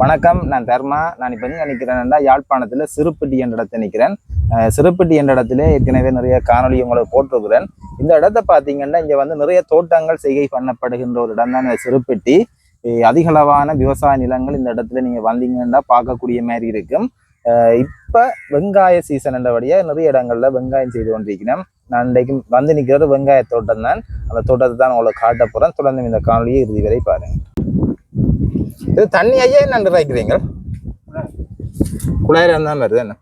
வணக்கம் நான் தர்மா. நான் இப்போ எங்கே நிற்கிறேன்னா யாழ்ப்பாணத்தில் சிறுப்பட்டி என்ற இடத்துல நிற்கிறேன் சிறுப்பட்டி என்ற இடத்துல ஏற்கனவே நிறைய காணொலி உங்களுக்கு போட்டிருக்கிறேன். இந்த இடத்த பார்த்தீங்கன்னா இங்கே வந்து நிறைய தோட்டங்கள் செய்கை பண்ணப்படுகின்ற ஒரு இடம் தான் இந்த சிறுப்பட்டி. அதிகளவான விவசாய நிலங்கள் இந்த இடத்துல நீங்கள் வந்தீங்கன்னா பார்க்கக்கூடிய மாதிரி இருக்கும். இப்போ வெங்காய சீசன் என்றபடியாக நிறைய இடங்களில் வெங்காயம் செய்து கொண்டிருக்கிறேன். நான் இன்றைக்கு வந்து நிற்கிறது வெங்காய தோட்டம் தான். அந்த தோட்டத்தை தான் உங்களுக்கு காட்ட போகிறேன் தொடர்ந்து இந்த காணொலியை இறுதி வரை பாருங்கள் இது தண்ணி ஐயா என்ன நினைக்கிறீங்க குழாயில இருந்தா வருது என்ன.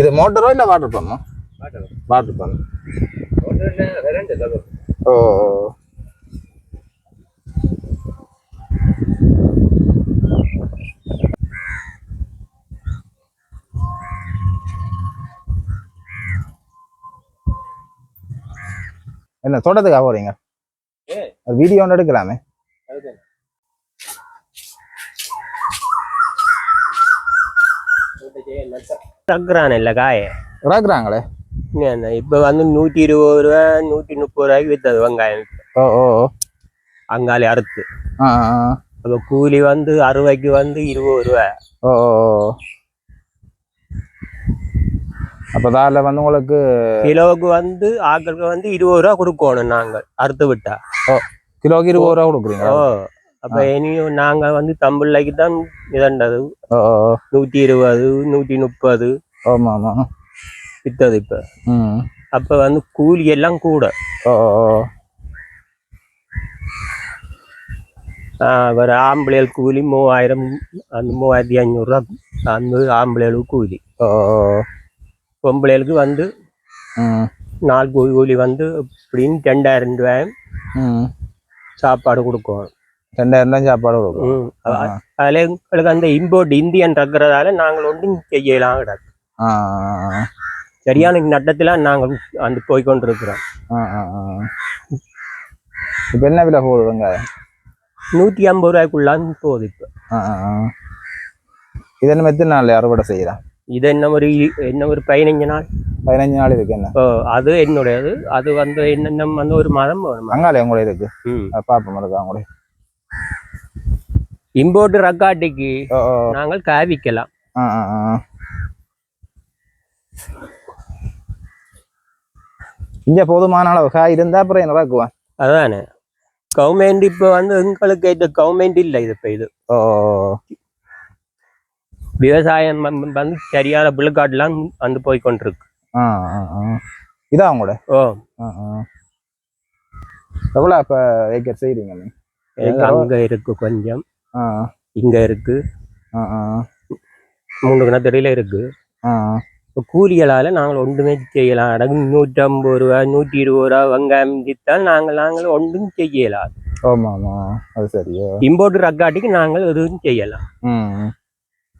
இது மோட்டரோ இல்ல வாட்டர் பம்பா வாட்டர் பம்ப் ஓ ஓ. என்ன தோட்டத்துக்காக போறீங்க? வீடியோ ஒன்று எடுக்கலாமே. தக்குறானல்ல காய இறக்குறாங்களே என்ன இப்ப வந்து நூத்தி இருபது ரூபா நூத்தி முப்பது ரூபாய்க்கு வித்தது வெங்காயம் ஓ ஓ ஓ. அங்காளி அறுத்து. அப்ப கூலி வந்து அறுவைக்கு வந்து இருபது ரூபா ஓ ஓ ஓ. அப்ப அதில் வந்து உங்களுக்கு கிலோவுக்கு வந்து ஆக்களுக்கு வந்து இருபது ரூபா கொடுக்கணும் நாங்கள் அறுத்து விட்டா கிலோக்கு இருபது ரூபா கொடுக்குறீங்க ஓ அப்ப இனியும் நாங்க வந்து தம்பிள்ளைக்கு தான் இதண்டது. நூத்தி இருபது நூத்தி முப்பது ஆமா ஆமா வித்தது இப்ப. அப்ப வந்து கூலி எல்லாம் கூட. ஒரு ஆம்பளைகள் கூலி மூவாயிரம் அந்த மூவாயிரத்தி ஐநூறுரூவா அந்த ஆம்பளைகளுக்கு கூலி. பொம்பளைகளுக்கு வந்து நாள் கூலி வந்து இப்படின்னு ரெண்டாயிரம் ரூபாய் ம். சாப்பாடு கொடுக்கும். ரெண்டாயிரம் தான் சாப்பாடு கொடுக்கும். அதுல எங்களுக்கு அந்த இம்போர்ட் இந்தியன் இருக்கிறதால நாங்கள் ஒன்றும் செய்யலாம் கிடக்கு. ஆ, சரியான நட்டத்துல நாங்கள் அந்த போய் கொண்டிருக்கிறோம் ஆ ஆ ஆ. இப்ப என்ன விலை போகுது வெங்காயம்? நூற்றி ஐம்பது ரூபாய்க்குள்ளான்னு போகுது இப்போ. இது என்ன நாள் அறுவடை செய்யலாம் இது என்ன ஒரு என்ன ஒரு பதினஞ்சு நாள். பதினஞ்சு நாள் இருக்கு என்ன? ஓ, அது என்னுடையது. அது வந்து என்னென்ன வந்து ஒரு மாதம் வேணுமா வெங்காயம் கூட இருக்கு பாப்போம் இருக்கா கூட இம்போர்ட் ரக்காட்டிக்கு நாங்கள் காவிக்கலாம். இங்க போதுமான அளவு காய் இருந்தா அப்புறம் என்ன இறக்குவேன் அதானே. கவர்மெண்ட் இப்போ வந்து எங்களுக்கு இந்த கவர்மெண்ட் இல்லை இது இப்போ இது. ஓ. விவசாயம் வந்து சரியான விழுக்காட்டுலாம் வந்து போய் கொண்டிருக்கு. ஆ ஆ ஆ. இதா உங்களோட? ஓ. எவ்வளோ இப்போ ஏக்கர் செய்கிறீங்க அங்க இருக்கு கொஞ்சம். இங்க இருக்கு. மூணு கிணத்துறையில இருக்கு. இப்போ கூலிகளால நாங்கள் ஒன்றுமே செய்யலாம். அடகு நூற்றம்பது ரூபா நூற்றி இருபது ரூபா வெங்காயம் வித்தால் நாங்கள் நாங்கள் ஒன்றும் செய்யலாம் ஆமாம் ஆமாம் அது சரியோ. இம்போர்ட் ரக்காட்டிக்கு நாங்கள் எதுவும் செய்யலாம்.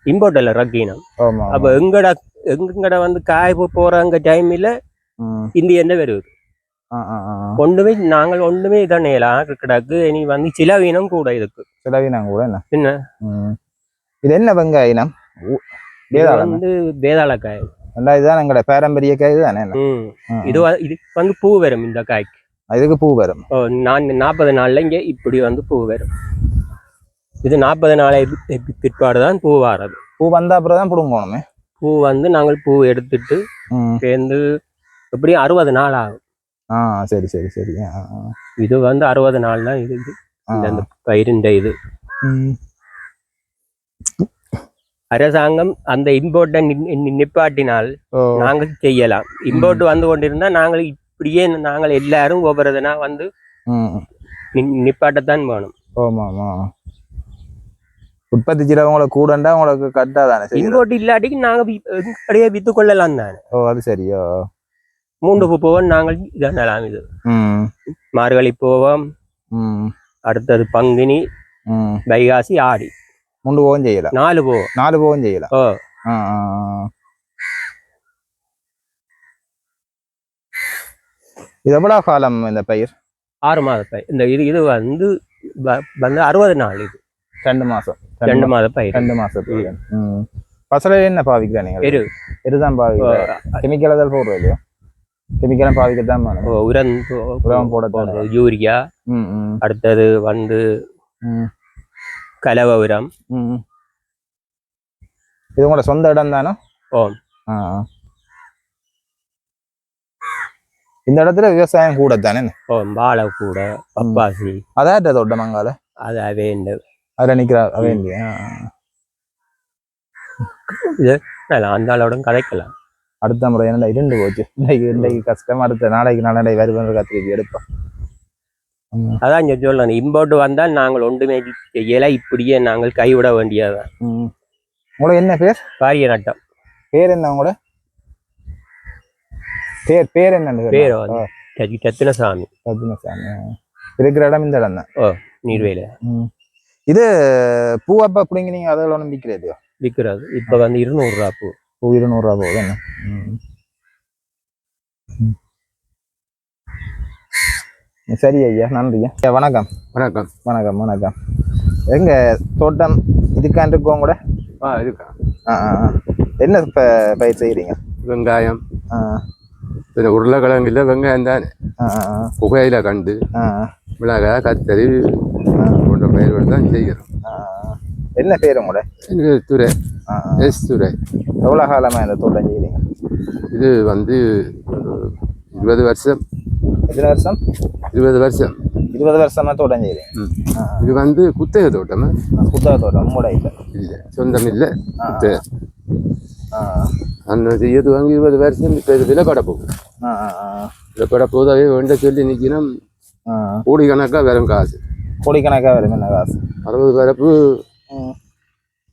இம்போர்ட் இல்லை ரக்கீனம் அப்போ எங்கட எங்கட வந்து காய் போ- போறாங்க டைமில் ம். இந்தியன் வருது? ஒன்றுமே நாங்கள் ஒன்றுமே இதனையலாம் கிடக்கு. இனி வந்து சிலவீனம் கூட இதுக்கு சிலவினாங்க கூட என்ன? என்ன இது என்ன வெங்காயினம் இது வேதாளம். வந்து வேதாள காய் ரெண்டா இதுதான் எங்களோட பாரம்பரிய காய் தானே இது இது வந்து பூ வரும் இந்த காய்க்கு. இதுக்கு பூ வரும் நான் நாற்பது நாள்ல இங்கே இப்படி வந்து பூ வரும் இது நாற்பது நாளை பிற்பாடு தான் பூ வாரது. பூ வந்தா அப்புறம் தான் பிடுங்கணுமே. பூ வந்து நாங்கள் பூ எடுத்துட்டு சேர்ந்து எப்படியும் அறுபது நாள் ஆகும். ஆ சரி சரி சரி. இது வந்து அறுபது நாள் தான் இது பயிருண்ட இது அரசாங்கம் அந்த இம்போர்ட்டை நிப்பாட்டினால் நாங்கள் செய்யலாம் இம்போர்ட் வந்து கொண்டிருந்தா நாங்கள் இப்படியே நாங்கள் எல்லாரும் ஒவ்வொருதனா வந்து நிப்பாட்டத்தான் வேணும் ஆமாம் உற்பத்தி செய்கிறவங்க உங்களுக்கு கூடண்டா உங்களுக்கு கரெக்டாக தானே இம்போர்ட் இல்லாட்டிக்கு நாங்கள் அப்படியே வித்து கொள்ளலாம் தானே ஓ அது சரியோ மூன்று போவோம் நாங்கள் இதனலாம் இது மார்கழி போவோம் அடுத்தது பங்குனி வைகாசி ஆடி. மூன்று போகம் செய்யலாம் நாலு போவோம் நாலு போகம் செய்யலாம் ஓ. இது எவ்வளோ காலம் இந்த பயிர்? ஆறு மாத பயிர். இந்த இது இது வந்து வந்து அறுபது நாள் இது. ரெண்டு மாசம். ரெண்டு மாத பயிர். ரெண்டு மாசம் பயிர். பசலை என்ன பாவிக்கிறா நீங்கள்? எரு. இதுதான் பாவிக்கிற கெமிக்கல் தான் போடுறது இல்லையோ? கெமிக்கலும் ஓ, உரம் உரம் போட யூரியா அடுத்தது வந்து ம். கலவபுரம் ம் இது உங்களோட சொந்த இடம் தானே? ஆ. இந்த இடத்துல விவசாயம் கூட தானே? ஓம் வாழைக்கூட பப்பாசி. அதான் தோட்டம் அங்கால? அது வேண்டு அதில் நிற்கிறா நல்லா அந்த அளவோட கதைக்கலாம். அடுத்த முறை என்னடா இரண்டு போச்சு? இன்னைக்கு இன்னைக்கு கஷ்டம். அடுத்த நாளைக்கு நாளடை வருவன் கத்திரிக்கு எடுப்போம் அதான் சொல்லணும் இம்போர்ட் வந்தால் நாங்கள் ஒன்றுமே செய்யல. இப்படியே நாங்கள் கைவிட வேண்டியதுதான் ம். உங்களோட என்ன பேர்? காரிய நட்டம். பேர் என்ன உங்களோட? பேர் பேர் என்ன பேர் ரத்தினசாமி ரத்னசாமி. ஆ. இருக்கிற இடம் இந்த இடம் தான் நீர்வேல. ம். இது பூவப்பா பிடிங்க நீங்க அதில் ஒன்றும் விற்கிறது விற்கிறது இப்போ வந்து இருநூறு ரூபா பூ. என்ன ம். ம். சரி ஐயா நன்றி ஐயா. வணக்கம். வணக்கம். வணக்கம் வணக்கம். எங்க தோட்டம் இதுக்கான் இருக்கோம் கூட? ஆ இருக்கா ஆ. என்ன இப்போ பயிர் செய்கிறீங்க வெங்காயம். ஆ. பின்ன உருளைக்கிழங்குல வெங்காயம் தானே. ஆ ஆ ஆ. புகையில கண்டு ஆ என்ன பேர் உங்களோட? துறை. எஸ் துறை எவ்வளோ காலமாக இந்த தோட்டம் செய்கிறீங்க இது வந்து இருபது வருஷம். எத்தனை வருஷம்? இருபது வருஷம். இருபது வருஷமா தோட்டம். ஆ இது வந்து குத்தகை தோட்டம்? ஆ. புத்தக தோட்டம் உங்களோட இல்லை. இல்லை சொந்தம் இல்லை. குத்தகை. அந்த செய்யறது வாங்கி இருபது வருஷம் இப்போ இது விலை கடை போகும் விலை கடை போதாவே வேண்ட சொல்லி நிற்கணும் கோடிக்கணக்காக வெறும் காசு. கோடிக்கணக்காக என்ன காசு? அறுபது பரப்பு.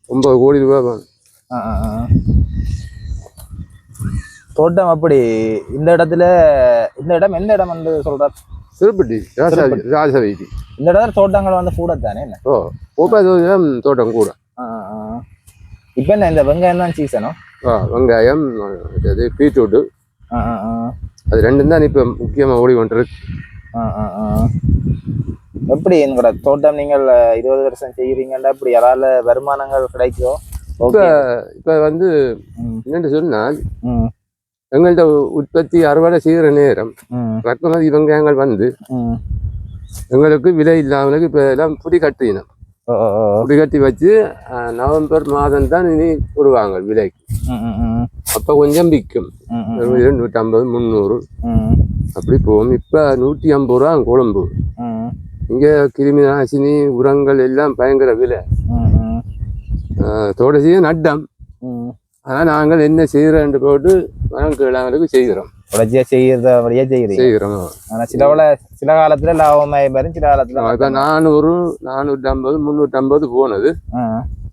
ஒன்பது கோடி ரூபாய். தோட்டம் அப்படி இந்த இடத்துல இந்த இடம் எந்த இடம் வந்து சொல்ற திருப்பட்டி ராசவீதி இந்த இடத்துல தோட்டங்கள் வந்து கூட தானே என்ன? ஓ முப்பது தோட்டம் கூட. இப்ப என்ன இந்த வெங்காயம் தான் சீசனும் வெங்காயம் அது பீட்ரூட்டு. அது ரெண்டும் தான் இப்போ முக்கியமாக ஓடி கொண்டிருக்கு. எப்படி எங்களோட தோட்டம் நீங்கள் இருபது வருஷம் செய்கிறீங்கன்னா இப்படி யாரால வருமானங்கள் கிடைக்குதோ? ஓகே. இப்போ வந்து ம், என்னென்னு சொன்னால் எங்கள்கிட்ட உற்பத்தி அறுவடை செய்கிற நேரம் ம், ரத்னமதி வெங்காயங்கள் வந்து. எங்களுக்கு விலை இல்லாமலுக்கு இப்போ எல்லாம் புடி கட்டினோம். புடி கட்டி வச்சு நவம்பர் மாதம் தான் இனி விடுவாங்க விலைக்கு. அப்போ கொஞ்சம் விற்கும். இருநூற்றம்பது முந்நூறு. அப்படி போகும். இப்போ நூற்றி ஐம்பது ரூபா குழம்பு. இங்கே கிருமி நாசினி உரங்கள் எல்லாம் பயங்கர விலை. தோட்டத்தையே நட்டம். ஆனால் நாங்கள் என்ன செய்கிறோன்னு போட்டு மரம் கீழாங்களுக்கு செய்கிறோம். உடச்சியா செய்யறத அப்படியே செய்யறீங்க. செய்கிறோம் ஆனா சிலவுல சில காலத்துல லாபமாய் வரும் சில காலத்துல நானூறு நானூற்றம்பது முந்நூற்றம்பது போனது. ஆ.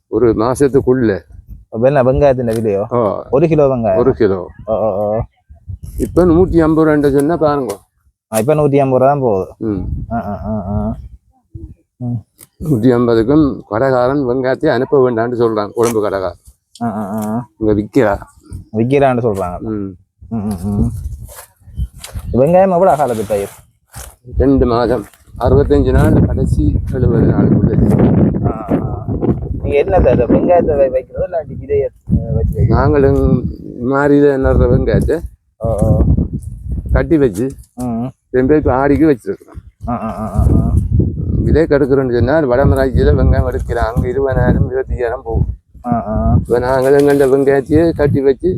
ஒரு மாசத்துக்குள்ள. வெங்காயத்தின் விலையோ? ஒரு கிலோ வெங்காயம். ஒரு கிலோ. இப்போ நூற்றி ஐம்பது ரெண்டு சொன்னா பாருங்க. இப்ப நூத்தி ஐம்பது ரூபா தான் போகுது. நூற்றி ஐம்பதுக்கும் கடைக்காரன் வெங்காயத்தை அனுப்ப வேண்டாம்னு சொல்றான் குழம்பு கடைக்காரன். இங்க விற்கிறா விக்கிறான்னு சொல்றாங்க. வெங்காயம் எவ்வளவு காலத்து பயிர் ரெண்டு மாதம். அறுபத்தஞ்சு நாள் கடைசி எழுபது என்ன இந்த வெங்காயத்தை வைக்கிறதோ இல்லாட்டி விதைய வச்சு? நாங்களும் மாறியில் நடுற வெங்காயத்தை. கட்டி வச்சு. திரும்ப ஆடிக்கு வச்சிருக்கிறோம். விலை கெடுக்கிறோன்னு சொன்னால் வடமராட்சியில் வெங்காயம் எடுக்கிறோம் அங்கே இருபதாயிரம் இருபத்தஞ்சாயிரம் போகும். இப்போ நாங்கள் எங்கள்ட வெங்காயத்தையே கட்டி வச்சு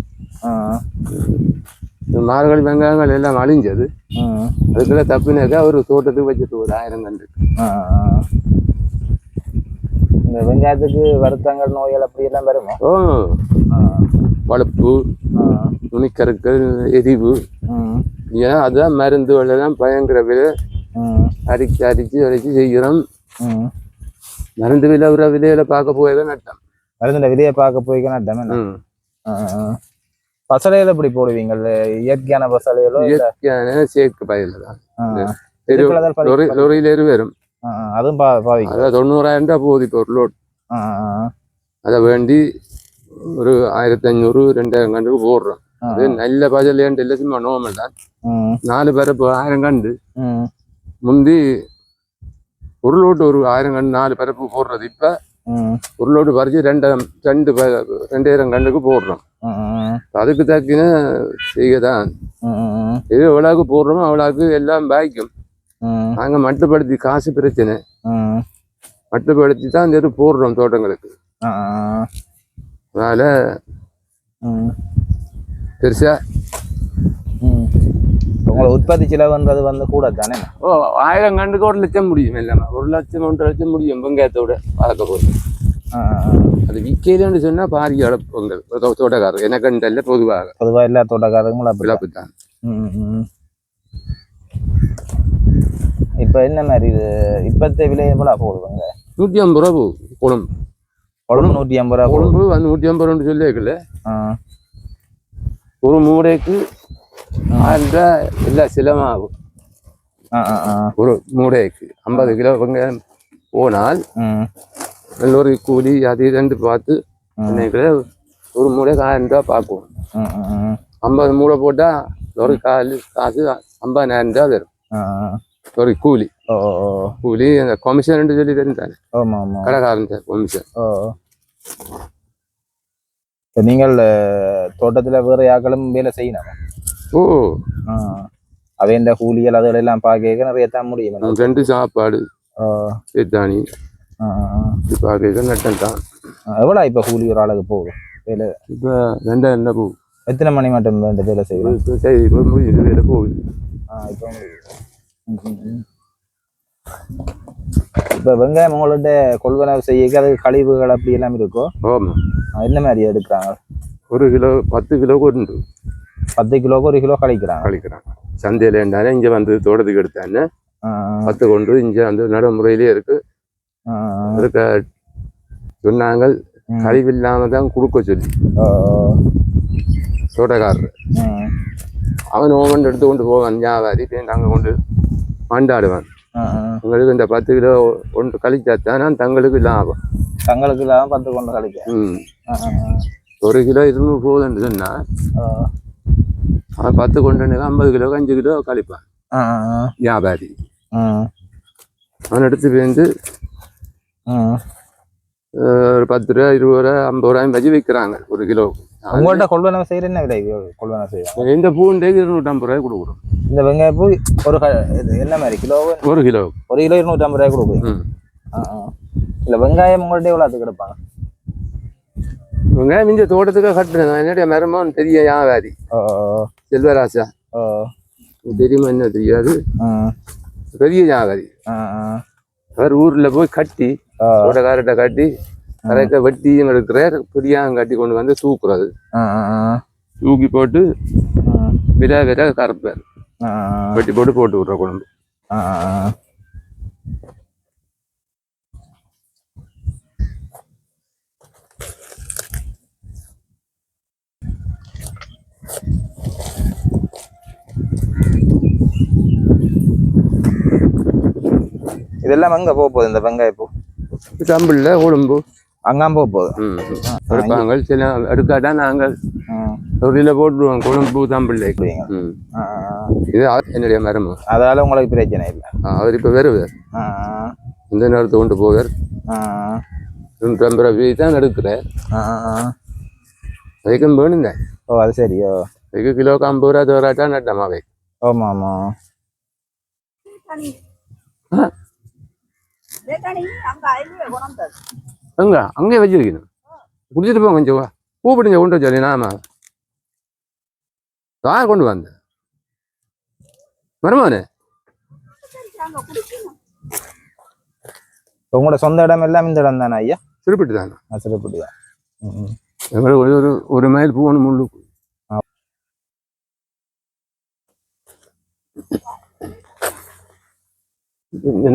மார்கழி வெங்காயங்கள் எல்லாம் அழிஞ்சது. அதுக்குள்ள தப்பினாக்கா ஒரு தோட்டத்துக்கு வச்சுட்டு ஒரு ஆயிரம் கண்டு. இந்த வெங்காயத்துக்கு வருத்தங்கள் நோய்கள் அப்படி எல்லாம் வருமா? ஓ. வளர்ப்பு. நுனிக்கருக்கள் எரிவு. ஏன்னா அதான் மருந்துகள் எல்லாம் பயங்கர விலை. அரிச்சு அரிச்சு அரிச்சு செய்கிறோம். மருந்து விலை ஒரு விலையில பார்க்க போயத நட்டம். மருந்துல விதையை பார்க்க போய்க்க நட்டம். பசலையில எப்படி போடுவீங்க? இயற்கையான பசலையிலோ இயற்கையான சேர்க்கு பயில தான். லொரியில எரு வரும் அதுவும் அதான் தொண்ணூறாயிரம் ரூபாய் போகுது இப்போ ஒரு லோட். அதை வேண்டி ஒரு ஆயிரத்தி ஐநூறு ரெண்டாயிரம் கண்டுக்கு போடுறோம். அது நல்ல பஜலேன்ட்டு இல்லை சும்மா நோமல் தான் நாலு பேரை இப்போ ஆயிரம் கண்டு. முந்தி ஒரு லோட்டு ஒரு ஆயிரம் கண்டு நாலு பரப்பு போடுறது. இப்போ ஒரு லோட்டு பறிச்சு ரெண்டாயிரம் ரெண்டு ரெண்டாயிரம் கண்டுக்கு போடுறோம். அதுக்கு தக்கின செய்ய தான் ம், ம், எது எவ்வளோக்கு போடுறோமோ அவ்வளோக்கு எல்லாம் பாய்க்கும். ம், நாங்கள் மட்டுப்படுத்தி காசு பிரச்சனை. மட்டுப்படுத்தி தான் இந்த இது போடுறோம் தோட்டங்களுக்கு. அதனால பெருசா. உங்களை உற்பத்தி செலவுன்றது வந்து கூட தானே ஓ ஆயிரம் கண்டுக்கு ஒரு லட்சம் முடியும் எல்லாமே. ஒரு லட்சம் ஒன்றரை லட்சம் முடியும் வெங்காயத்தோட ஆ, ஆ. அது விற்கலன்னு சொன்னா பாரிய அளப்புங்கள் தோட்டக்காரர் எனக்கு இல்ல பொதுவாக பொதுவா எல்லா தோட்டக்காரங்களும் விழாப்பு தான். இப்ப என்ன மாதிரி இது இப்பத்த விலை எவ்வளோ போடுவாங்க நூற்றி ஐம்பது ரூபா போகுது குழம்பு குழம்பு நூற்றி ஐம்பது ரூபா குழம்பு வந்து நூற்றி ஐம்பது ரூபா சொல்லி வைக்கல ஒரு மூடைக்கு ஆயிரம் ரூபாய் எல்லா செலவாகும் ஆ, ஆ, ஆ. ஒரு மூடைக்கு ஐம்பது கிலோ வெங்காயம் போனால் எல்லோரு கூலி அது இதுன்னு பார்த்து இன்னைக்கு ஒரு மூடைக்கு ஆயிரம் ரூபாய் பார்க்கும் ம், ம், ம். ஐம்பது மூடை போட்டால் ஒரு கால் காசு ஐம்பதாயிரம் ரூபாய் வரும். ஒரு கூலி. கூலி அந்த கமிஷன் சொல்லி தெரிஞ்சானே கடைக்காரன் கமிஷன் ஓ இப்ப நீங்கள் தோட்டத்துல வேற யாக்களும் வேலை செய்யணும்? ஓ. ஆ. அவைண்ட கூலிகள் அதுகளெல்லாம் பார்க்க நிறைய தான் முடியும். ரெண்டு சாப்பாடு ஓ, பார்க்க நட்டம் தான் எவ்வளோ இப்போ கூலி ஒரு ஆளுக்கு போகுது வேலை? இப்போ ரெண்டாயிரம் ரூபாய் போகுது எத்தனை மணி மட்டும் இந்த வேலை செய்யணும் இப்போ சரி இது வேலை போகுது. ஆ இப்போ இப்போ வெங்காயம் உங்கள்ட்ட கொள்வனவு செய்ய அது கழிவுகள் அப்படி எல்லாம் இருக்கோ? ஆமாம் என்ன மாதிரி எடுக்கிறாங்க? ஒரு கிலோ பத்து கிலோக்கு உண்டு பத்து கிலோக்கு ஒரு கிலோ கழிக்கிறாங்க. கழிக்கிறாங்க. சந்தையில் இருந்தாலும் இங்கே வந்து தோட்டத்துக்கு எடுத்தானே பத்து கொண்டு இங்கே வந்து நடைமுறையிலே இருக்கு. இருக்க சொன்னாங்க ம். கழிவு இல்லாமல் தான் கொடுக்க சொல்லி தோட்டக்காரர். அவன் ஓமன் எடுத்து கொண்டு போவான் வியாபாரி நாங்கள் கொண்டு மண்டாடுவான் ஆ, ஆ. உங்களுக்கு இந்த பத்து கிலோ ஒன்று கழிச்சாத்தான் தங்களுக்கு லாபம் தங்களுக்கு இல்லாம பத்து கொண்டு கழிக்க ம். ஒரு கிலோ இருநூறு போகுதுன்னு சொன்னால். அவன் பத்து கொண்டு ஐம்பது கிலோ அஞ்சு கிலோ கழிப்பான். வியாபாரி அவன் எடுத்து ம். ஒரு பத்து ரூபா இருபது ரூபா ஐம்பது ரூபாயும் வச்சு விற்கிறாங்க ஒரு கிலோ. உங்கள்ட்ட கொள்வனவு செய்யற என்ன விலை? கொள்வனவு செய்யும் இந்த பூண்டைக்கு இருநூற்றம்பது ரூபாய் கொடுக்குறோம். இந்த வெங்காய பூ ஒரு என்ன மாதிரி கிலோ? ஒரு கிலோ. ஒரு கிலோ இருநூற்றம்பது ரூபாய் கொடுக்குறீங்க ம். ஆ. இல்ல வெங்காயம் உங்கள்ட்ட எவ்வளோத்துக்கு எடுப்பாங்க? இவங்க மிஞ்ச தோட்டத்துக்கு கட்டுறேன். என்னுடைய மரமும் பெரிய வியாபாரி. செல்வராசா. தெரியுமா என்ன தெரியாது? பெரிய வியாபாரி. அவர் ஊர்ல போய் கட்டி ஓ, தோட்டக்காரர்கிட்ட கட்டி கரைக்க வெட்டியும் எடுக்கிறார் பிரியாங்க கட்டி கொண்டு வந்து தூக்குறது. தூக்கி போட்டு விரா விரா ஆ, வெட்டி போட்டு போட்டு விட்ற குழம்பு. இதெல்லாம் எங்க போக போகுது இந்த வெங்காய பூ? தம்பிள்ல குழம்பு அங்காம் போக போகுது எடுப்பாங்க சில எடுக்காட்டா நாங்கள் தொழில போட்டுருவோம் குழம்பு தம்பிள்ளை. இது என்னுடைய மரம். அதால உங்களுக்கு பிரச்சனை இல்லை. அவர் இப்போ வருவார். ஆ, இந்த நேரத்தை கொண்டு போவார். ஆ, நூற்றம்பது ரூபாய் வீதி தான் ஆ. அதுக்கும் வேணுங்க. ஓ அது சரியோ? அதுக்கு கிலோக்கு ஐம்பது ரூபா தோறாட்டா நட்டமாவே ஆமா ஆமா அங்க அங்கே வச்சிருக்கணும் குடிச்சிட்டு போங்க கொஞ்சம். கூப்பிடுங்க கொண்டு வச்சாலே நாம யார் கொண்டு வந்த மருமகனே உங்களோட சொந்த இடம் எல்லாம் இந்த இடம் தானே ஐயா திருப்பிட்டு தானே ஒரு ஒரு ஒரு மைல் போகணும் முள்ளுக்கு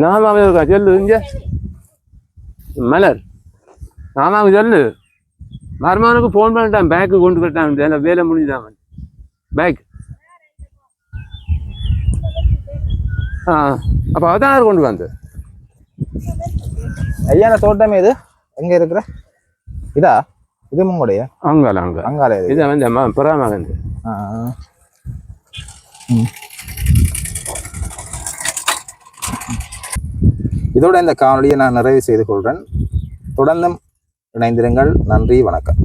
நாமாவே இருக்கா? சொல்லு இங்க. மலர். நாமாவுக்கு சொல்லு. மருமகனுக்கு ஃபோன் பண்ணிட்டான் பேக்கு கொண்டு போயிட்டான். வேலை வேலை முடிஞ்சுதான் பேக் ஆ அப்போ அதான் கொண்டு வந்து ஐயா இந்த தோட்டம் இது. எங்க இருக்கிற? இதா? இது உங்களுடைய அங்கால அங்க. அங்கால இது. வந்து ஆ, ஆ. ம். இதோட இந்த காணொலியை நான் நிறைவு செய்து கொள்கிறேன் தொடர்ந்தும் இணைந்திருங்கள். நன்றி வணக்கம்.